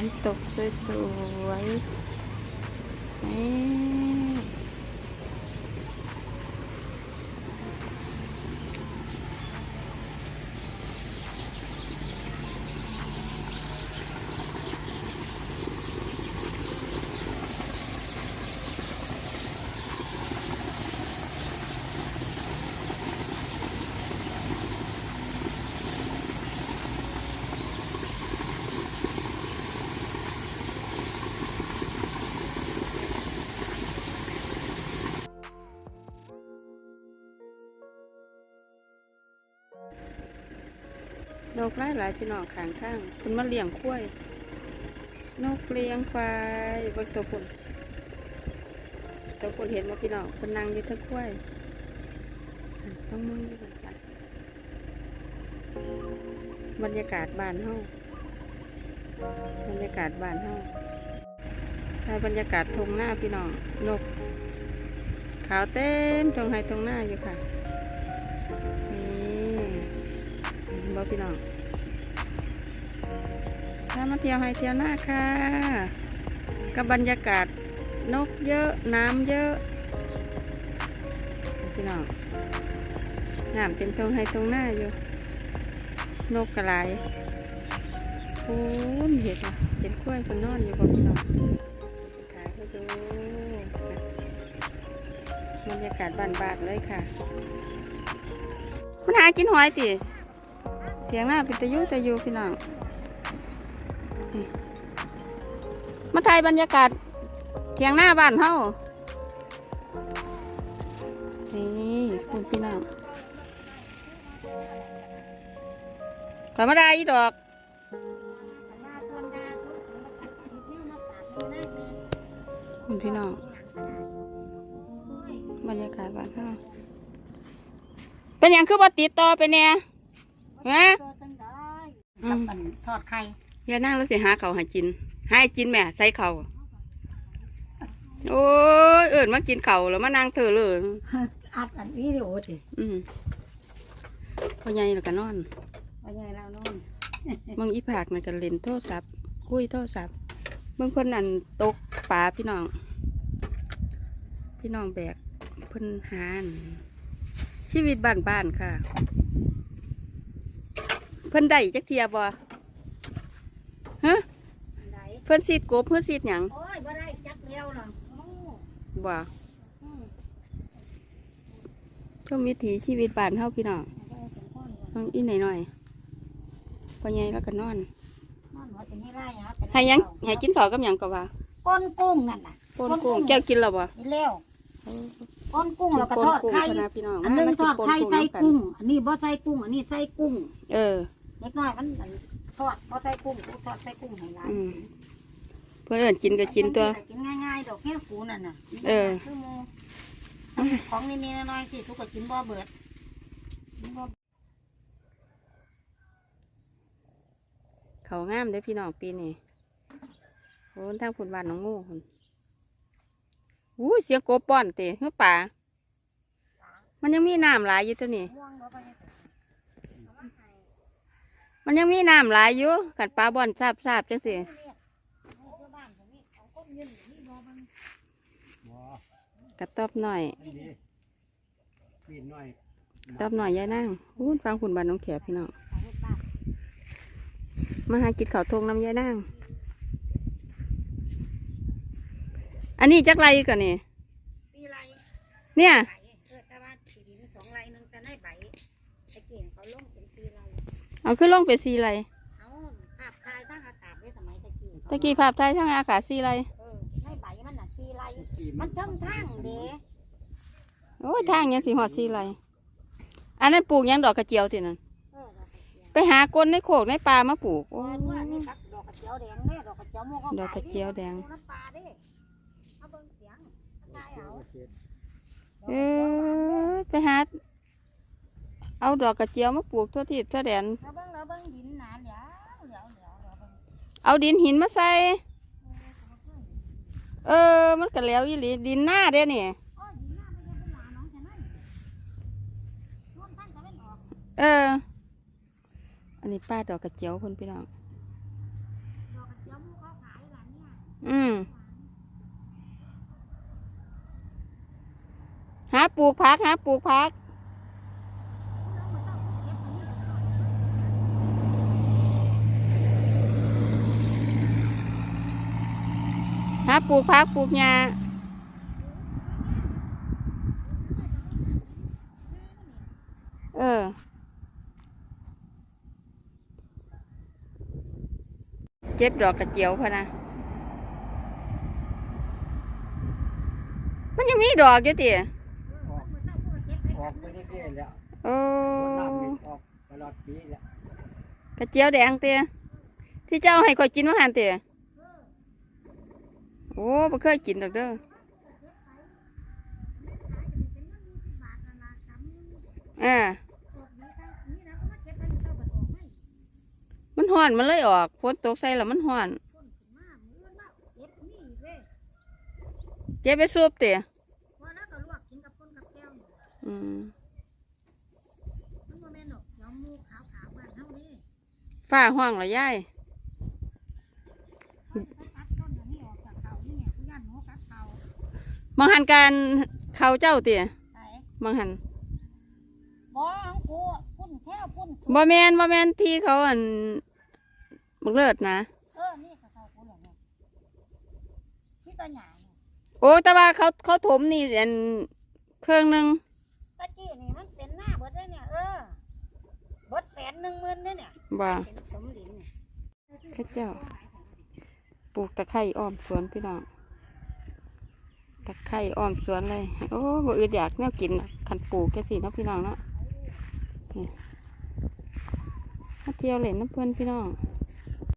น้ำตกสวยๆนี่ นกหลายหลายพี่น้องขางทางคุณมาเลี้ยงควายนกเลี้ยงควายบนตัวคุณตัวคุณเห็นว่าพี่น้องคนนั่งอยู่ทั้งควายต้องมองดูกันค่ะบรรยากาศบานเฮาบรรยากาศบานเฮาใช่บรรยากาศทงหน้าพี่น้องนก ขาวเต็มตรงไฮตรงหน้าอยู่ค่ะ บ่พี่น้องถ้ามาเที่ยวไฮเที่ยวหน้าค่ะ กับบรรยากาศนกเยอะน้ำเยอะ พี่น้องน้ำเต็มตรงไฮตรงหน้าอยู่นกกระไรโอ้ยเห็นเห็นกล้วยคนนอนอยู่บ่พี่น้องขายให้ดูบรรยากาศบ้านๆเลยค่ะมันหากินหอยติ เถียงหน้าป็นตยุตะยูพี่น้องมาถ่ายบรรยากาศเถียงหน้าบ้านเฮานี่คุณพี่น้องขอมาได้อีดอกคุณพี่น้องบรรยากาศบ้านเฮาเป็นอย่างคือบ่ติดต่อไปเนี่ย ฮะกับมันทอดไข่อย่านั่งแล้วสิหาเขาวให้กินให้กินแม่ใส่เขาวโอ้ยเอิญมากินเขาวแล้วมานั่งเถอะเลยอัดอันวิดีโอติอืมพอใหญ่แล้วก็นอนว่าไงเรานอนมึงอีผากน่ะก็เล่นโทรศัพท์คุยโทรศัพท์เบิ่งเพิ่นนั่นตกปลาพี่น้อง พี่น้องแบกเพิ่นหาอั่นชีวิตบ้านๆค่ะ เพิ่นได้จักเทียบ่ฮะอันใดเพิ่นซีดกบเพิ่นซีดหยังโอ้ยบ่ได้จักเดียวหรอกโอ้บ่อืมช่วงวิถีชีวิตบ้านเฮาพี่น้องได้เป็นคนน้องอีหน่อยๆพอใหญ่แล้วก็นอนนอนหัวจะไม่ได้ฮะเป็นให้หยังให้กินข้าวกับหยังก็ว่าก้นกุ้งนั่นน่ะปนกุ้งแก้วกินแล้วบ่กินแล้วก้นกุ้งแล้วก็ปนทอดกุ้งไข่พะนะพี่น้องอันหนึงมาทอดไข่มาใส่กินปนกุ้ง อันนี้บ่ใส่กุ้ง อันนี้ใส่กุ้ง เออ เล็กน้อยมันอันทอดบ่ใส่กุ้งกูทอดใส่กุ้งให้หลานอืมเพื่อนเอิ้นกินก็กินตัว กินง่ายๆดอกแค่กูนั่นน่ะเออ คือหมูของนิดๆน้อยๆสิทุกคนกินบ่เบิดกินบ่เขางามเด้อพี่น้องปีนี้โอ้ทางผุนบ้านน้องงูพุ่นอู้ยเสียงกบป้อนเตะเฮือป่ามันยังมีน้ำหลายอยู่ตัวนี้ ม่วงบ่ไป มันยังมีน้ำหลายอยู่กัดปลาบ่อนซาบซาบจังสิบ้านผมนี่ของก้มยืนนี่บ่มันกระตอบหน่อยนี่ดีมีดหน่อยตอบหน่อยยายนั่งอู้ฟังผุนบ้านน้องแขกพี่น้องมาหากินข้าวทงน้ำยายนั่งอันนี้จักไรก่อนนี่เนี่ย เอาขึ้นลงเป็นสีไรเอาภาพถ่ายตั้งอากาศได้สมัยตะกี้ตะกี้ภาพไทยทางอากาศสีไรเออในใบมันน่ะปีไรมันเทิงทางเด้โอ้ยทางยังสีหอดสีไรอันนั้นปลูกหยังดอกกระเจียวตินั่นเออดอกกระเจียวไปหากลในโขกในป่ามาปลูกโอ้โอ้ยว่านี่ครับดอกกระเจียวแดงเด้ดอกกระเจียวม่วงก็ดอกกระเจียวแดงน้ำปลาเด้เอาเบิ่งเสียงได้เอาเออไปหา เอาดอกกระเจียวมาปลูกทั่วทิศทั่วแดน เราเบิ่งเราเบิ่งดินหนาเหลียวเหลียวเหลียวเราเบิ่งเอาดินหินมาใส่ เออ มันก็แล้วอีหลีดินหน้าเด้นี่ โอ้ยดินหน้ามันยังเป็นหนาน้องแต่นั่นร่วมทั้งตะเวนออกเออ อันนี้ป้าดอกกระเจียวคนพี่น้อง ดอกกระเจียวหมู่เขาอืมหาปลูกพักหาปลูกพัก ปลูกพักปลูกหญ้าเออเจ็บดอกกระเจียวพะนะมันยังมีดอกอยู่ติออกออกไปเรื่อยๆแล้วโอ้รดน้ำนี่ออกตลอดปีแล้วกระเจียวแดงเตี้ยที่เจ้าให้ข่อยกินว่าหันเตี้ย โอ้บ่เคยกินดอกเด้ออ่ามันห้อนมันเลยออกฝนตกใส่แล้วมันห้อน เจ๊ไปสูบเตี้ยอืมฝ้าห้องเหรอยาย มังหันการเขาเจ้าเตี้ยมังหันบ่ของกูพุ่นแค่พุ่นบ่แมนบ่แมนที่เขาอันบักเลิศนะเออนี่ก็เขากูเหรอเนี่ยที่ตาหยาเนี่ยโอ้แต่ว่าเขาเขาถมนี่อันเครื่องหนึงตะกี้นี่มันเป็นหน้าเบิดเลยเนี่ยเออเบิดแสนหนึ่งหมื่นเนี่ยเนี่ยว่าเป็นสมดินเนี่ย เข้าเจ้าปลูกตะไคร้อ้อมสวนพี่น้อง ตะไคร้อ้อมสวนเลย โอ้บ่อืดอยากแนวกินน่ะคันปลูกแค่สิเนาะพี่น้องเนาะมาเที่ยวเล่นน้ำเพื่อนพี่น้อง